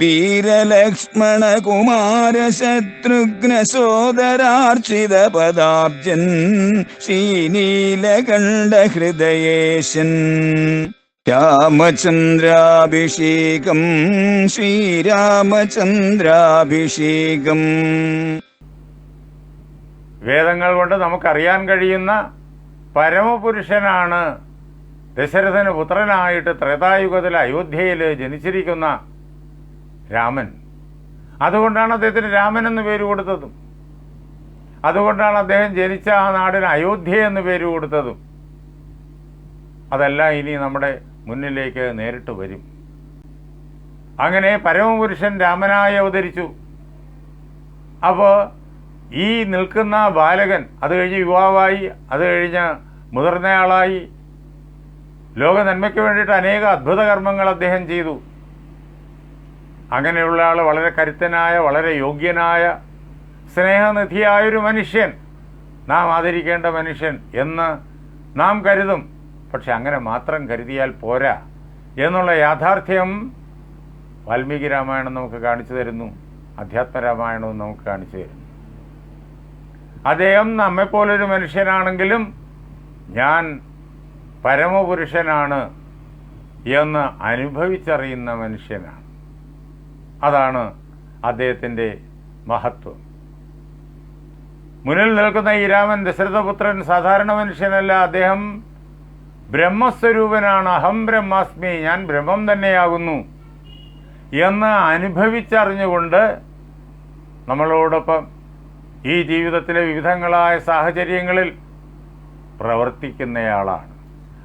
വീരലക്ഷ്മണ കുമാര ശത്രുഘ്ന സോദരാർച്ചിത പദാബ്ജൻ ശ്രീനീലകണ്ഠ ഹൃദയേശൻ രാമചന്ദ്രാഭിഷേകം ശ്രീരാമചന്ദ്രാഭിഷേകം. വേദങ്ങൾ കൊണ്ട് നമുക്കറിയാൻ കഴിയുന്ന പരമപുരുഷനാണ് ദശരഥന് പുത്രനായിട്ട് ത്രേതായുഗത്തിൽ അയോധ്യയിൽ ജനിച്ചിരിക്കുന്ന രാമൻ. അതുകൊണ്ടാണ് അദ്ദേഹത്തിന് രാമൻ എന്ന് പേര് കൊടുത്തതും. അതുകൊണ്ടാണ് അദ്ദേഹം ജനിച്ച ആ നാടിന് അയോധ്യ എന്ന് പേര് കൊടുത്തതും. അതെല്ലാം ഇനി നമ്മുടെ മുന്നിലേക്ക് നേരിട്ട് വരും. അങ്ങനെ പരമപുരുഷൻ രാമനായി അവതരിച്ചു. അപ്പോൾ ഈ നിൽക്കുന്ന ബാലകൻ അത് കഴിഞ്ഞ് യുവാവായി അത് കഴിഞ്ഞ് മുതിർന്നയാളായി. ലോക നന്മയ്ക്ക് വേണ്ടിയിട്ട് അനേക അത്ഭുത കർമ്മങ്ങൾ അദ്ദേഹം ചെയ്തു. അങ്ങനെയുള്ള ആൾ വളരെ കരുത്തനായ വളരെ യോഗ്യനായ സ്നേഹനിധിയായൊരു മനുഷ്യൻ. നാം ആദരിക്കേണ്ട മനുഷ്യൻ എന്ന് നാം കരുതും. പക്ഷെ അങ്ങനെ മാത്രം കരുതിയാൽ പോരാ എന്നുള്ള യാഥാർത്ഥ്യം വാൽമീകി രാമായണം നമുക്ക് കാണിച്ചു തരുന്നു. അധ്യാത്മരാമായണവും നമുക്ക് കാണിച്ചു തരുന്നു. അദ്ദേഹം നമ്മെപ്പോലൊരു മനുഷ്യനാണെങ്കിലും ഞാൻ പരമപുരുഷനാണ് എന്ന് അനുഭവിച്ചറിയുന്ന മനുഷ്യനാണ്. അതാണ് അദ്ദേഹത്തിന്റെ മഹത്വം. മുന്നിൽ നിൽക്കുന്ന ഈ രാമൻ ദശരഥപുത്രൻ സാധാരണ മനുഷ്യനല്ല അദ്ദേഹം ബ്രഹ്മസ്വരൂപനാണ്. അഹം ബ്രഹ്മാസ്മി ഞാൻ ബ്രഹ്മം തന്നെയാകുന്നു എന്ന് അനുഭവിച്ചറിഞ്ഞുകൊണ്ട് നമ്മളോടൊപ്പം ഈ ജീവിതത്തിലെ വിവിധങ്ങളായ സാഹചര്യങ്ങളിൽ പ്രവർത്തിക്കുന്നയാളാണ്.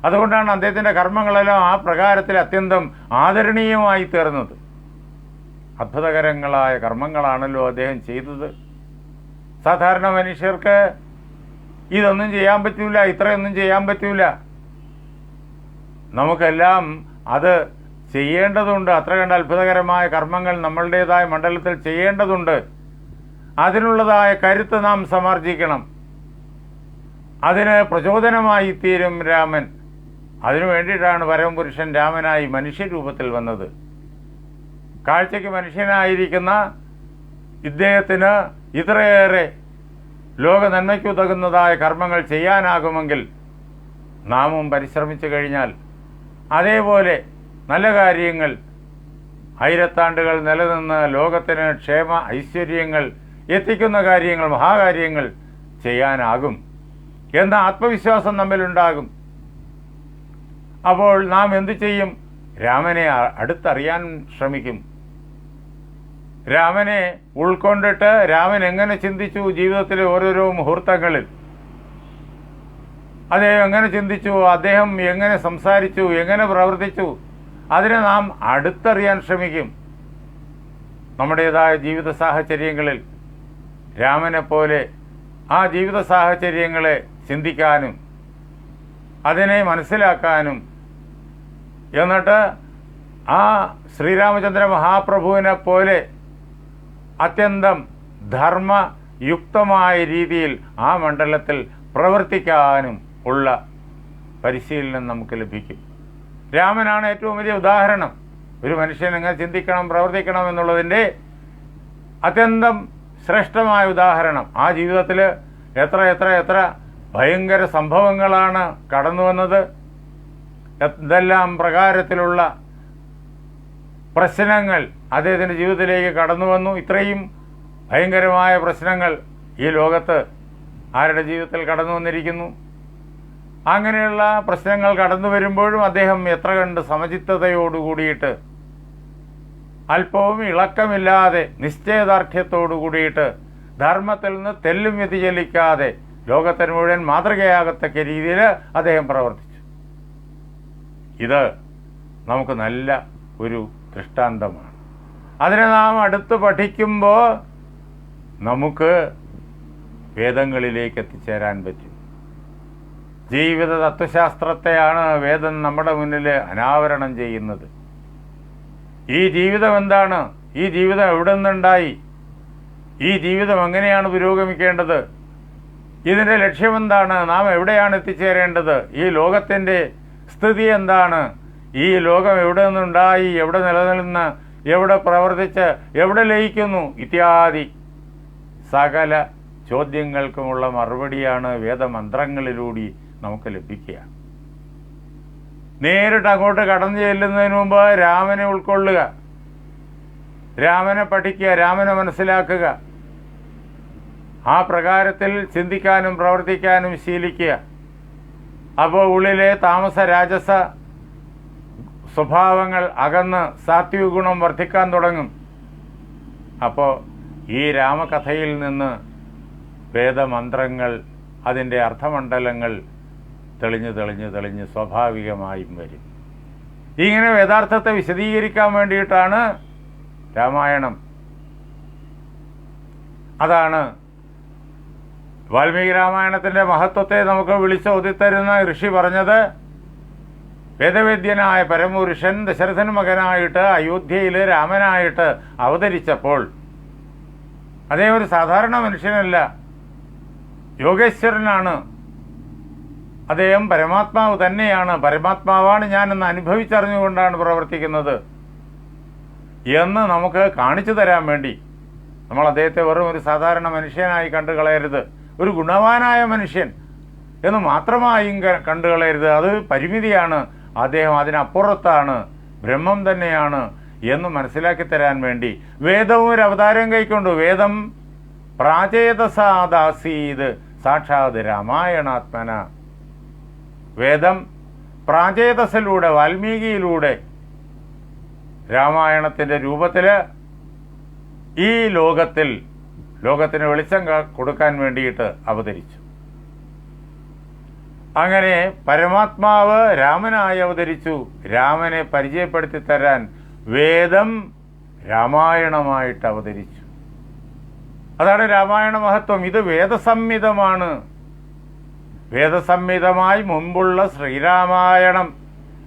അതുകൊണ്ടാണ് അദ്ദേഹത്തിന്റെ കർമ്മങ്ങളെല്ലാം ആ പ്രകാരത്തിൽ അത്യന്തം ആദരണീയമായി തീർന്നത്. അത്ഭുതകരങ്ങളായ കർമ്മങ്ങളാണല്ലോ അദ്ദേഹം ചെയ്തത്. സാധാരണ മനുഷ്യർക്ക് ഇതൊന്നും ചെയ്യാൻ പറ്റൂല ഇത്രയൊന്നും ചെയ്യാൻ പറ്റൂല. നമുക്കെല്ലാം അത് ചെയ്യേണ്ടതുണ്ട്. അത്ര കണ്ട അത്ഭുതകരമായ കർമ്മങ്ങൾ നമ്മളുടേതായ മണ്ഡലത്തിൽ ചെയ്യേണ്ടതുണ്ട്. അതിനുള്ളതായ കരുത്ത് നാം സമാർജിക്കണം. അതിന് പ്രചോദനമായി തീരും രാമൻ. അതിനു വേണ്ടിയിട്ടാണ് പരമപുരുഷൻ രാമനായി മനുഷ്യരൂപത്തിൽ വന്നത്. കാഴ്ചയ്ക്ക് മനുഷ്യനായിരിക്കുന്ന ഇദ്ദേഹത്തിന് ഇത്രയേറെ ലോക നന്മയ്ക്കുതകുന്നതായ കർമ്മങ്ങൾ ചെയ്യാനാകുമെങ്കിൽ നാമും പരിശ്രമിച്ചു കഴിഞ്ഞാൽ അതേപോലെ നല്ല കാര്യങ്ങൾ ആയിരത്താണ്ടുകൾ നിലനിന്ന് ലോകത്തിന് ക്ഷേമ ഐശ്വര്യങ്ങൾ എത്തിക്കുന്ന കാര്യങ്ങൾ മഹാകാര്യങ്ങൾ ചെയ്യാനാകും എന്ന ആത്മവിശ്വാസം നമ്മിലുണ്ടാകും. അപ്പോൾ നാം എന്തു ചെയ്യും? രാമനെ അടുത്തറിയാൻ ശ്രമിക്കും. രാമനെ ഉൾക്കൊണ്ടിട്ട് രാമൻ എങ്ങനെ ചിന്തിച്ചു ജീവിതത്തിലെ ഓരോരോ മുഹൂർത്തങ്ങളിൽ? അദ്ദേഹം എങ്ങനെ ചിന്തിച്ചു? അദ്ദേഹം എങ്ങനെ സംസാരിച്ചു? എങ്ങനെ പ്രവർത്തിച്ചു? അതിനെ നാം അടുത്തറിയാൻ ശ്രമിക്കും. നമ്മുടേതായ ജീവിത സാഹചര്യങ്ങളിൽ രാമനെ പോലെ ആ ജീവിത സാഹചര്യങ്ങളെ ചിന്തിക്കാനും അതിനെ മനസ്സിലാക്കാനും എന്നിട്ട് ആ ശ്രീരാമചന്ദ്ര മഹാപ്രഭുവിനെ പോലെ അത്യന്തം ധർമ്മയുക്തമായ രീതിയിൽ ആ മണ്ഡലത്തിൽ പ്രവർത്തിക്കാനും ഉള്ള പരിശീലനം നമുക്ക് ലഭിക്കും. രാമനാണ് ഏറ്റവും വലിയ ഉദാഹരണം. ഒരു മനുഷ്യൻ എങ്ങനെ ചിന്തിക്കണം പ്രവർത്തിക്കണം എന്നുള്ളതിന്റെ അത്യന്തം ശ്രേഷ്ഠമായ ഉദാഹരണം. ആ ജീവിതത്തിൽ എത്ര എത്ര എത്ര ഭയങ്കര സംഭവങ്ങളാണ് കടന്നു വന്നത് എന്തെല്ലാം പ്രകാരത്തിലുള്ള പ്രശ്നങ്ങൾ അദ്ദേഹത്തിന്റെ ജീവിതത്തിലേക്ക് കടന്നു വന്നു. ഇത്രയും ഭയങ്കരമായ പ്രശ്നങ്ങൾ ഈ ലോകത്ത് ആരുടെ ജീവിതത്തിൽ കടന്നു വന്നിരിക്കുന്നു? അങ്ങനെയുള്ള പ്രശ്നങ്ങൾ കടന്നു വരുമ്പോഴും അദ്ദേഹം എത്ര കണ്ട് സമചിത്തതയോടു കൂടിയിട്ട് അല്പവും ഇളക്കമില്ലാതെ നിശ്ചയദാർഢ്യത്തോടു കൂടിയിട്ട് ധർമ്മത്തിൽ നിന്ന് തെല്ലും വ്യതിചലിക്കാതെ ലോകത്തിന് മുഴുവൻ മാതൃകയാകത്തക്ക രീതിയിൽ അദ്ദേഹം പ്രവർത്തിച്ചു. ഇത് നമുക്ക് നല്ല ഒരു ദൃഷ്ടാന്തമാണ്. അതിനെ നാം അടുത്ത് പഠിക്കുമ്പോൾ നമുക്ക് വേദങ്ങളിലേക്ക് എത്തിച്ചേരാൻ പറ്റും. ജീവിത തത്വശാസ്ത്രത്തെയാണ് വേദം നമ്മുടെ മുന്നിൽ അനാവരണം ചെയ്യുന്നത്. ഈ ജീവിതം എന്താണ്? ഈ ജീവിതം എവിടെ നിന്നുണ്ടായി? ഈ ജീവിതം എങ്ങനെയാണ് പുരോഗമിക്കേണ്ടത്? ഇതിന്റെ ലക്ഷ്യമെന്താണ്? നാം എവിടെയാണ് എത്തിച്ചേരേണ്ടത്? ഈ ലോകത്തിന്റെ സ്ഥിതി എന്താണ്? ഈ ലോകം എവിടെ നിന്നുണ്ടായി? എവിടെ നിലനിൽന്ന്? എവിടെ പ്രവർത്തിച്ച്? എവിടെ ലയിക്കുന്നു? ഇത്യാദി സകല ചോദ്യങ്ങൾക്കുമുള്ള മറുപടിയാണ് വേദമന്ത്രങ്ങളിലൂടെ നമുക്ക് ലഭിക്കുക. നേരിട്ട് അങ്ങോട്ട് കടന്നു ചെല്ലുന്നതിന് മുമ്പ് രാമനെ ഉൾക്കൊള്ളുക. രാമനെ പഠിക്കുക രാമനെ മനസ്സിലാക്കുക. ആ പ്രകാരത്തിൽ ചിന്തിക്കാനും പ്രവർത്തിക്കാനും ശീലിക്കുക. അപ്പോൾ ഉള്ളിലെ താമസ രാജസ സ്വഭാവങ്ങൾ അകന്ന് സാത്വിക ഗുണം വർദ്ധിക്കാൻ തുടങ്ങും. അപ്പോൾ ഈ രാമകഥയിൽ നിന്ന് വേദമന്ത്രങ്ങൾ അതിന്റെ അർത്ഥമണ്ഡലങ്ങൾ തെളിഞ്ഞു തെളിഞ്ഞു തെളിഞ്ഞ് സ്വാഭാവികമായും വരും. ഇങ്ങനെ യഥാർത്ഥത്തെ വിശദീകരിക്കാൻ വേണ്ടിയിട്ടാണ് രാമായണം. അതാണ് വാൽമീകി രാമായണത്തിന്റെ മഹത്വത്തെ നമുക്ക് വിളിച്ചോതിത്തരുന്ന ഋഷി പറഞ്ഞത്. വേദവേദ്യനായ പരമപുരുഷൻ ദശരഥൻ മകനായിട്ട് അയോധ്യയിൽ രാമനായിട്ട് അവതരിച്ചപ്പോൾ അതേ ഒരു സാധാരണ മനുഷ്യനല്ല. യോഗേശ്വരനാണ്. അദ്ദേഹം പരമാത്മാവ് തന്നെയാണ്. പരമാത്മാവാണ് ഞാനെന്ന് അനുഭവിച്ചറിഞ്ഞുകൊണ്ടാണ് പ്രവർത്തിക്കുന്നത്. എന്ന് നമുക്ക് കാണിച്ചു തരാൻ വേണ്ടി. നമ്മൾ അദ്ദേഹത്തെ വെറും ഒരു സാധാരണ മനുഷ്യനായി കണ്ടു കളയരുത്. ഒരു ഗുണവാനായ മനുഷ്യൻ എന്ന് മാത്രമായും കണ്ടു കളയരുത്. അത് പരിമിതിയാണ്. അദ്ദേഹം അതിനപ്പുറത്താണ് ബ്രഹ്മം തന്നെയാണ് എന്ന് മനസ്സിലാക്കി തരാൻ വേണ്ടി വേദവും ഒരു അവതാരം കൈക്കൊണ്ടു. വേദം പ്രാചേതസാദാസീത് സാക്ഷാത് രാമായണാത്മന. വേദം പ്രാചേതസിലൂടെ വാൽമീകിയിലൂടെ രാമായണത്തിന്റെ രൂപത്തിൽ ഈ ലോകത്തിൽ ലോകത്തിന് വെളിച്ചം കൊടുക്കാൻ വേണ്ടിയിട്ട് അവതരിച്ചു. അങ്ങനെ പരമാത്മാവ് രാമനായി അവതരിച്ചു. രാമനെ പരിചയപ്പെടുത്തി തരാൻ വേദം രാമായണമായിട്ട് അവതരിച്ചു. അതാണ് രാമായണ മഹത്വം. ഇത് വേദസംഹിതമാണ്. വേദസംഹിതമായി മുമ്പുള്ള ശ്രീരാമായണം.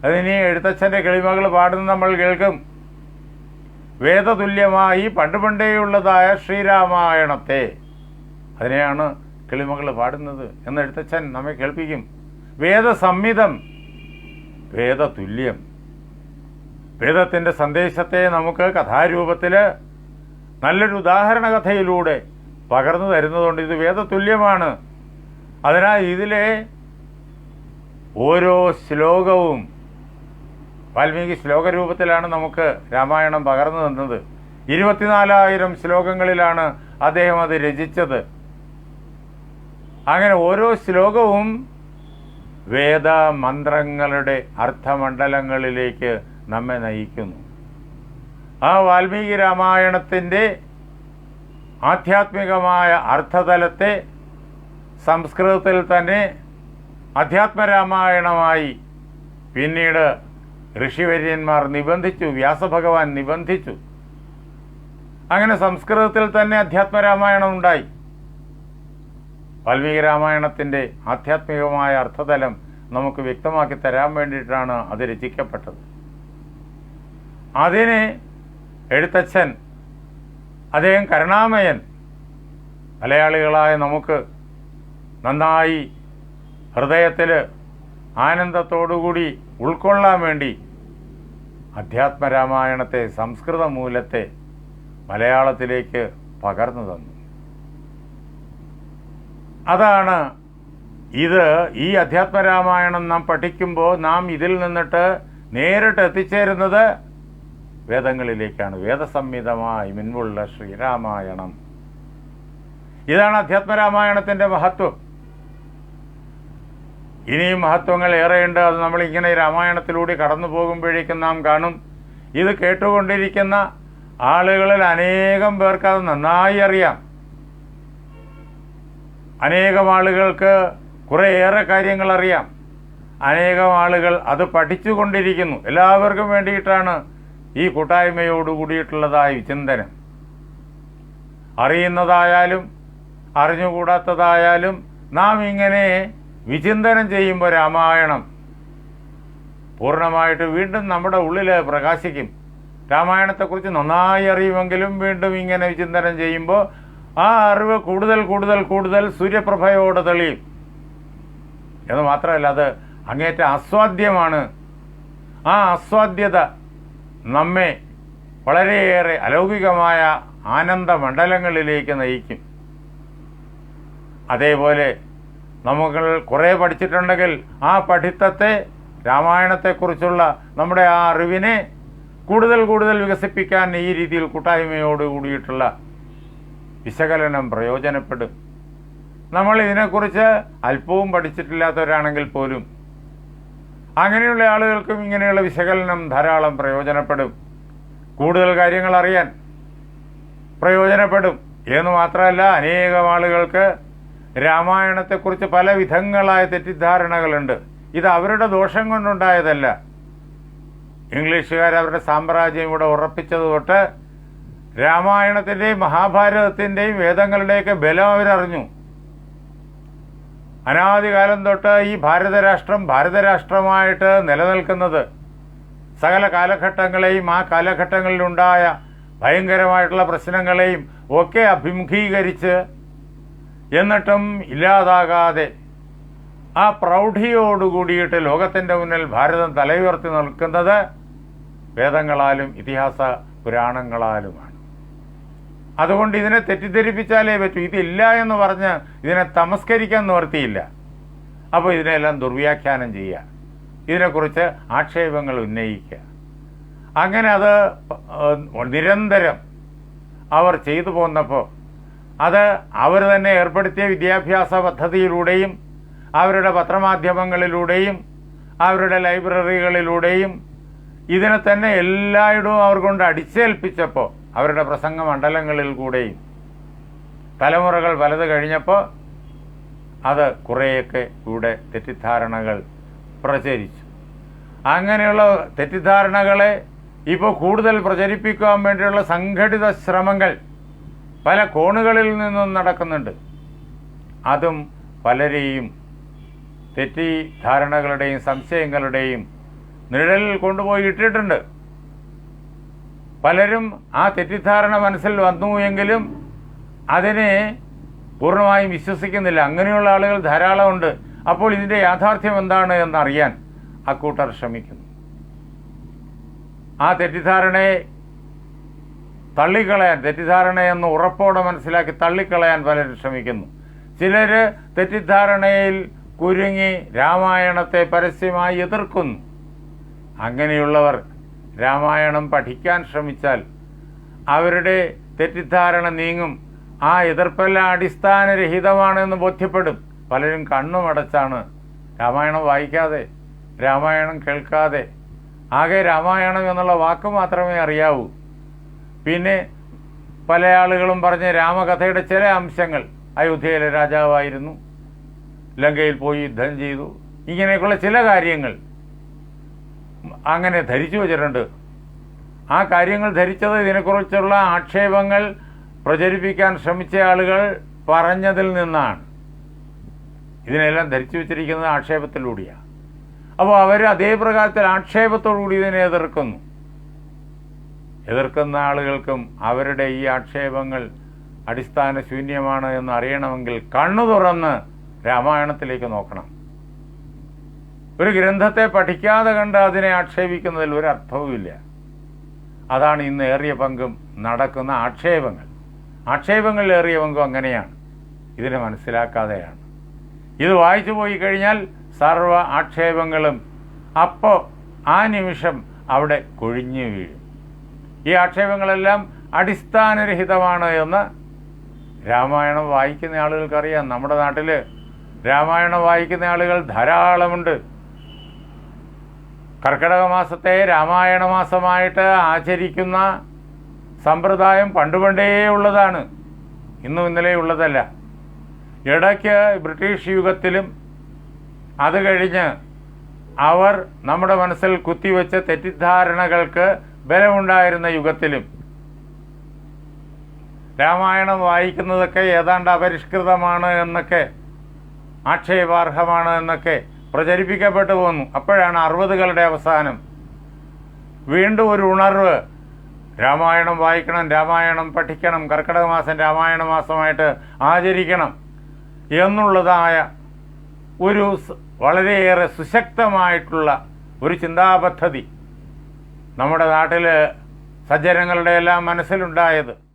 അതിനി എഴുത്തച്ഛന്റെ കിളിമകൾ പാടുന്ന നമ്മൾ കേൾക്കും. വേദതുല്യമായി പണ്ട് പണ്ടേയുള്ളതായ ശ്രീരാമായണത്തെ. അതിനെയാണ് കിളിമകൾ പാടുന്നത് എന്ന് എഴുത്തച്ഛൻ നമ്മെ കേൾപ്പിക്കും. വേദസംഹിതം. വേദതുല്യം. വേദത്തിന്റെ സന്ദേശത്തെ നമുക്ക് കഥാരൂപത്തിൽ നല്ലൊരു ഉദാഹരണ കഥയിലൂടെ പകർന്നു തരുന്നതുകൊണ്ട് ഇത് വേദതുല്യമാണ്. അതിനാൽ ഇതിലെ ഓരോ ശ്ലോകവും വാൽമീകി ശ്ലോകരൂപത്തിലാണ് നമുക്ക് രാമായണം പകർന്നു തന്നത്. ഇരുപത്തിനാലായിരം ശ്ലോകങ്ങളിലാണ് അദ്ദേഹം അത് രചിച്ചത്. അങ്ങനെ ഓരോ ശ്ലോകവും വേദമന്ത്രങ്ങളുടെ അർത്ഥമണ്ഡലങ്ങളിലേക്ക് നമ്മെ നയിക്കുന്നു. ആ വാൽമീകി രാമായണത്തിന്റെ ആധ്യാത്മികമായ അർത്ഥതലത്തെ സംസ്കൃതത്തിൽ തന്നെ അധ്യാത്മരാമായണമായി പിന്നീട് ഋഷിവര്യന്മാർ നിബന്ധിച്ചു വ്യാസഭഗവാൻ നിബന്ധിച്ചു. അങ്ങനെ സംസ്കൃതത്തിൽ തന്നെ അധ്യാത്മരാമായണം ഉണ്ടായി. വാൽമീകി രാമായണത്തിന്റെ ആധ്യാത്മികമായ അർത്ഥതലം നമുക്ക് വ്യക്തമാക്കി തരാൻ വേണ്ടിയിട്ടാണ് അത് രചിക്കപ്പെട്ടത്. അതിനെ എഴുത്തച്ഛൻ അദ്ദേഹം കരുണാമയൻ. മലയാളികളായ നമുക്ക് നന്നായി ഹൃദയത്തിൽ ആനന്ദത്തോടുകൂടി ഉൾക്കൊള്ളാൻ വേണ്ടി അധ്യാത്മരാമായണത്തെ സംസ്കൃത മൂലത്തെ മലയാളത്തിലേക്ക് പകർന്നു തന്നു. അതാണ് ഇത് ഈ അധ്യാത്മരാമായണം നാം പഠിക്കുമ്പോൾ നാം ഇതിൽ നിന്നിട്ട് നേരിട്ട് എത്തിച്ചേരുന്നത് വേദങ്ങളിലേക്കാണ്. വേദസംഹിതമായി മുൻപുള്ള ശ്രീരാമായണം. ഇതാണ് അധ്യാത്മരാമായണത്തിന്റെ മഹത്വം. ഇനിയും മഹത്വങ്ങൾ ഏറെയുണ്ട്. അത് നമ്മളിങ്ങനെ രാമായണത്തിലൂടെ കടന്നു പോകുമ്പോഴേക്കും നാം കാണും. ഇത് കേട്ടുകൊണ്ടിരിക്കുന്ന ആളുകളിൽ അനേകം പേർക്ക് അത് നന്നായി അറിയാം. അനേകം ആളുകൾക്ക് കുറേയേറെ കാര്യങ്ങൾ അറിയാം അനേകം ആളുകൾ അത് പഠിച്ചുകൊണ്ടിരിക്കുന്നു. എല്ലാവർക്കും വേണ്ടിയിട്ടാണ് ഈ കൂട്ടായ്മയോട് കൂടിയിട്ടുള്ളതായ ചിന്തനം. അറിയുന്നതായാലും അറിഞ്ഞുകൂടാത്തതായാലും നാം ഇങ്ങനെ വിചിന്തനം ചെയ്യുമ്പോൾ രാമായണം പൂർണമായിട്ട് വീണ്ടും നമ്മുടെ ഉള്ളിൽ പ്രകാശിക്കും. രാമായണത്തെക്കുറിച്ച് നന്നായി അറിയുമെങ്കിലും വീണ്ടും ഇങ്ങനെ വിചിന്തനം ചെയ്യുമ്പോൾ ആ അറിവ് കൂടുതൽ കൂടുതൽ കൂടുതൽ സൂര്യപ്രഭയോടെ തെളിയും. എന്ന് മാത്രമല്ല അത് അങ്ങേറ്റ അസ്വാദ്യമാണ്. ആ അസ്വാദ്യത നമ്മെ വളരെയേറെ അലൗകികമായ ആനന്ദ മണ്ഡലങ്ങളിലേക്ക് നയിക്കും. അതേപോലെ നമുക്ക് കുറേ പഠിച്ചിട്ടുണ്ടെങ്കിൽ ആ പഠിത്തത്തെ രാമായണത്തെക്കുറിച്ചുള്ള നമ്മുടെ ആ അറിവിനെ കൂടുതൽ കൂടുതൽ വികസിപ്പിക്കാൻ ഈ രീതിയിൽ കൂട്ടായ്മയോട് കൂടിയിട്ടുള്ള വിശകലനം പ്രയോജനപ്പെടും. നമ്മൾ ഇതിനെക്കുറിച്ച് അല്പവും പഠിച്ചിട്ടില്ലാത്തവരാണെങ്കിൽ പോലും അങ്ങനെയുള്ള ആളുകൾക്കും ഇങ്ങനെയുള്ള വിശകലനം ധാരാളം പ്രയോജനപ്പെടും. കൂടുതൽ കാര്യങ്ങൾ അറിയാൻ പ്രയോജനപ്പെടും. എന്ന് മാത്രമല്ല അനേകം ആളുകൾക്ക് രാമായണത്തെക്കുറിച്ച് പല വിധങ്ങളായ തെറ്റിദ്ധാരണകളുണ്ട്. ഇത് അവരുടെ ദോഷം കൊണ്ടുണ്ടായതല്ല. ഇംഗ്ലീഷുകാർ അവരുടെ സാമ്രാജ്യം ഇവിടെ ഉറപ്പിച്ചത് തൊട്ട് രാമായണത്തിന്റെയും മഹാഭാരതത്തിന്റെയും വേദങ്ങളുടെയൊക്കെ ബലം അവരറിഞ്ഞു. അനാദികാലം തൊട്ട് ഈ ഭാരതരാഷ്ട്രം ഭാരതരാഷ്ട്രമായിട്ട് നിലനിൽക്കുന്നത് സകല കാലഘട്ടങ്ങളെയും ആ കാലഘട്ടങ്ങളിലുണ്ടായ ഭയങ്കരമായിട്ടുള്ള പ്രശ്നങ്ങളെയും ഒക്കെ അഭിമുഖീകരിച്ച് എന്നിട്ടും ഇല്ലാതാകാതെ ആ പ്രൗഢിയോടുകൂടിയിട്ട് ലോകത്തിന്റെ മുന്നിൽ ഭാരതം തലയുയർത്തി നിൽക്കുന്നത് വേദങ്ങളാലും ഇതിഹാസ പുരാണങ്ങളാലുമാണ്. അതുകൊണ്ട് ഇതിനെ തെറ്റിദ്ധരിപ്പിച്ചാലേ പറ്റൂ. ഇതില്ല എന്ന് പറഞ്ഞ് ഇതിനെ തമസ്കരിക്കാൻ നിവർത്തിയില്ല. അപ്പോൾ ഇതിനെല്ലാം ദുർവ്യാഖ്യാനം ചെയ്യുക. ഇതിനെക്കുറിച്ച് ആക്ഷേപങ്ങൾ ഉന്നയിക്കുക. അങ്ങനെ അത് നിരന്തരം അവർ ചെയ്തു പോന്നപ്പോൾ അത് അവർ തന്നെ ഏർപ്പെടുത്തിയ വിദ്യാഭ്യാസ പദ്ധതിയിലൂടെയും അവരുടെ പത്രമാധ്യമങ്ങളിലൂടെയും അവരുടെ ലൈബ്രറികളിലൂടെയും ഇതിനെ തന്നെ എല്ലായിടവും അവർ കൊണ്ട് അടിച്ചേൽപ്പിച്ചപ്പോൾ അവരുടെ പ്രസംഗ മണ്ഡലങ്ങളിൽ കൂടെയും. തലമുറകൾ പലത് കഴിഞ്ഞപ്പോൾ അത് കുറേയൊക്കെ ഇവിടെ തെറ്റിദ്ധാരണകൾ പ്രചരിച്ചു. അങ്ങനെയുള്ള തെറ്റിദ്ധാരണകളെ ഇപ്പോൾ കൂടുതൽ പ്രചരിപ്പിക്കാൻ വേണ്ടിയുള്ള സംഘടിത ശ്രമങ്ങൾ പല കോണുകളിൽ നിന്നും നടക്കുന്നുണ്ട്. അതും പലരെയും തെറ്റിദ്ധാരണകളുടെയും സംശയങ്ങളുടെയും നിഴലിൽ കൊണ്ടുപോയി ഇട്ടിട്ടുണ്ട്. പലരും ആ തെറ്റിദ്ധാരണ മനസ്സിൽ വന്നു എങ്കിലും അതിനെ പൂർണമായും വിശ്വസിക്കുന്നില്ല. അങ്ങനെയുള്ള ആളുകൾ ധാരാളമുണ്ട്. അപ്പോൾ ഇതിന്റെ യാഥാർത്ഥ്യം എന്താണ് എന്നറിയാൻ അക്കൂട്ടർ ശ്രമിക്കുന്നു. ആ തെറ്റിദ്ധാരണയെ തള്ളിക്കളയാൻ തെറ്റിദ്ധാരണയെന്ന് ഉറപ്പോടെ മനസ്സിലാക്കി തള്ളിക്കളയാൻ പലരും ശ്രമിക്കുന്നു. ചിലർ തെറ്റിദ്ധാരണയിൽ കുരുങ്ങി രാമായണത്തെ പരസ്യമായി എതിർക്കുന്നു. അങ്ങനെയുള്ളവർ രാമായണം പഠിക്കാൻ ശ്രമിച്ചാൽ അവരുടെ തെറ്റിദ്ധാരണ നീങ്ങും. ആ എതിർപ്പെല്ലാം അടിസ്ഥാനരഹിതമാണെന്ന് ബോധ്യപ്പെടും. പലരും കണ്ണുമടച്ചാണ് രാമായണം വായിക്കാതെ രാമായണം കേൾക്കാതെ. ആകെ രാമായണം എന്നുള്ള വാക്ക് മാത്രമേ അറിയാവൂ. പിന്നെ പല ആളുകളും പറഞ്ഞ രാമകഥയുടെ ചില അംശങ്ങൾ അയോധ്യയിലെ രാജാവായിരുന്നു. ലങ്കയിൽ പോയി യുദ്ധം ചെയ്തു. ഇങ്ങനെയൊക്കെയുള്ള ചില കാര്യങ്ങൾ. അങ്ങനെ ധരിച്ചു വച്ചിട്ടുണ്ട്. ആ കാര്യങ്ങൾ ധരിച്ചത് ഇതിനെക്കുറിച്ചുള്ള ആക്ഷേപങ്ങൾ പ്രചരിപ്പിക്കാൻ ശ്രമിച്ച ആളുകൾ പറഞ്ഞതിൽ നിന്നാണ്. ഇതിനെല്ലാം ധരിച്ചു വച്ചിരിക്കുന്നത് ആക്ഷേപത്തിലൂടെയാണ്. അപ്പോൾ അവർ അതേ പ്രകാരത്തിൽ ആക്ഷേപത്തോടുകൂടി ഇതിനെ എതിർക്കുന്നു. എതിർക്കുന്ന ആളുകൾക്കും അവരുടെ ഈ ആക്ഷേപങ്ങൾ അടിസ്ഥാന ശൂന്യമാണ് എന്ന് അറിയണമെങ്കിൽ കണ്ണു തുറന്ന് രാമായണത്തിലേക്ക് നോക്കണം. ഒരു ഗ്രന്ഥത്തെ പഠിക്കാതെ കണ്ട് അതിനെ ആക്ഷേപിക്കുന്നതിൽ ഒരു അർത്ഥവുമില്ല. അതാണ് ഇന്ന് ഏറിയ പങ്കും നടക്കുന്ന ആക്ഷേപങ്ങൾ. ആക്ഷേപങ്ങളിൽ ഏറിയ പങ്കും അങ്ങനെയാണ്. ഇതിനെ മനസ്സിലാക്കാതെയാണ്. ഇത് വായിച്ചു പോയി കഴിഞ്ഞാൽ സർവ ആക്ഷേപങ്ങളും അപ്പോൾ ആ നിമിഷം അവിടെ കൊഴിഞ്ഞു വീഴും. ഈ ആക്ഷേപങ്ങളെല്ലാം അടിസ്ഥാനരഹിതമാണ് എന്ന് രാമായണം വായിക്കുന്ന ആളുകൾക്കറിയാം. നമ്മുടെ നാട്ടിൽ രാമായണം വായിക്കുന്ന ആളുകൾ ധാരാളമുണ്ട്. കർക്കിടക മാസത്തെ രാമായണ മാസമായിട്ട് ആചരിക്കുന്ന സമ്പ്രദായം പണ്ടുപണ്ടേ ഉള്ളതാണ്. ഇന്നും ഇന്നലെ ഉള്ളതല്ല. ഇടയ്ക്ക് ബ്രിട്ടീഷ് യുഗത്തിലും അത് കഴിഞ്ഞ് അവർ നമ്മുടെ മനസ്സിൽ കുത്തിവെച്ച തെറ്റിദ്ധാരണകൾക്ക് ബലമുണ്ടായിരുന്ന യുഗത്തിലും. രാമായണം വായിക്കുന്നതൊക്കെ ഏതാണ്ട് അപരിഷ്കൃതമാണ് എന്നൊക്കെ ആക്ഷേപാർഹമാണ് എന്നൊക്കെ പ്രചരിപ്പിക്കപ്പെട്ടു പോന്നു. അപ്പോഴാണ് അറുപതുകളുടെ അവസാനം. വീണ്ടും ഒരു ഉണർവ്. രാമായണം വായിക്കണം രാമായണം പഠിക്കണം കർക്കിടക മാസം രാമായണ മാസമായിട്ട് ആചരിക്കണം എന്നുള്ളതായ ഒരു വളരെയേറെ സുശക്തമായിട്ടുള്ള ഒരു ചിന്താപദ്ധതി നമ്മുടെ നാട്ടിൽ സജ്ജനങ്ങളുടെ എല്ലാം മനസ്സിലുണ്ടായത്.